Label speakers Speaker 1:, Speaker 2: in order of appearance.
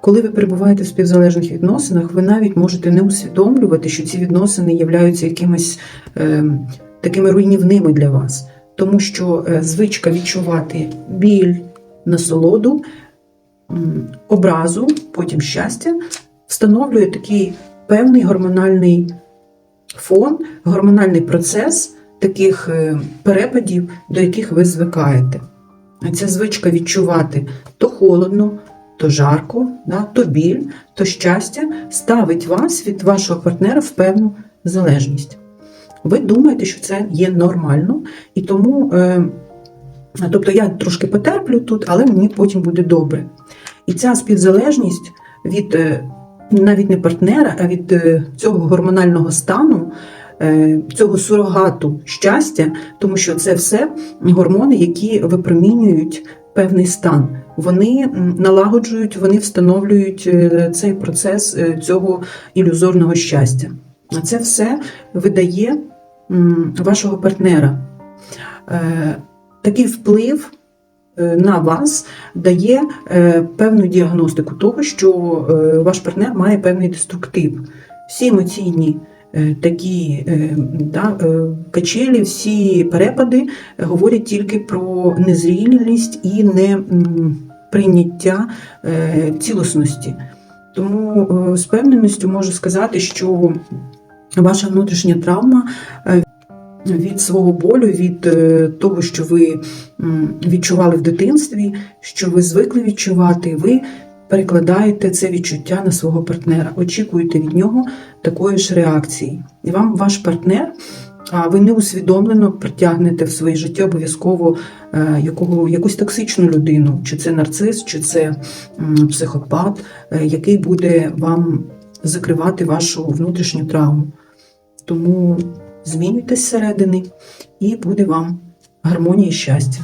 Speaker 1: Коли ви перебуваєте в співзалежних відносинах, ви навіть можете не усвідомлювати, що ці відносини являються якимись е, такими руйнівними для вас, тому що е, звичка відчувати біль, насолоду, образу, потім щастя, встановлює такий певний гормональний фон, гормональний процес таких е, перепадів, до яких ви звикаєте. Ця звичка відчувати то холодно, то жарко, да, то біль, то щастя ставить вас від вашого партнера в певну залежність. Ви думаєте, що це є нормально, і тому, е, тобто я трошки потерплю тут, але мені потім буде добре. І ця співзалежність від е, навіть не партнера, а від е, цього гормонального стану, е, цього сурогату щастя, тому що це все гормони, які випромінюють певний стан. Вони налагоджують, вони встановлюють е, цей процес е, цього ілюзорного щастя. А це все видає вашого партнера. Е, Такий вплив на вас дає певну діагностику того, що ваш партнер має певний деструктив. Всі емоційні такі е, да, е, качелі, всі перепади говорять тільки про незрілість і не м, е, цілісності. Тому е, з певненістю можу сказати, що ваша внутрішня травма е, від свого болю, від е, того, що ви відчували в дитинстві, що ви звикли відчувати, ви перекладаєте це відчуття на свого партнера, очікуєте від нього такої ж реакції. І вам ваш партнер, а ви неусвідомлено притягнете в своє життя обов'язково е, якого, якусь токсичну людину, чи це нарцис, чи це психопат, е, який буде вам закривати вашу внутрішню травму. Тому змінюйтесь зсередини, і буде вам гармонія і щастя.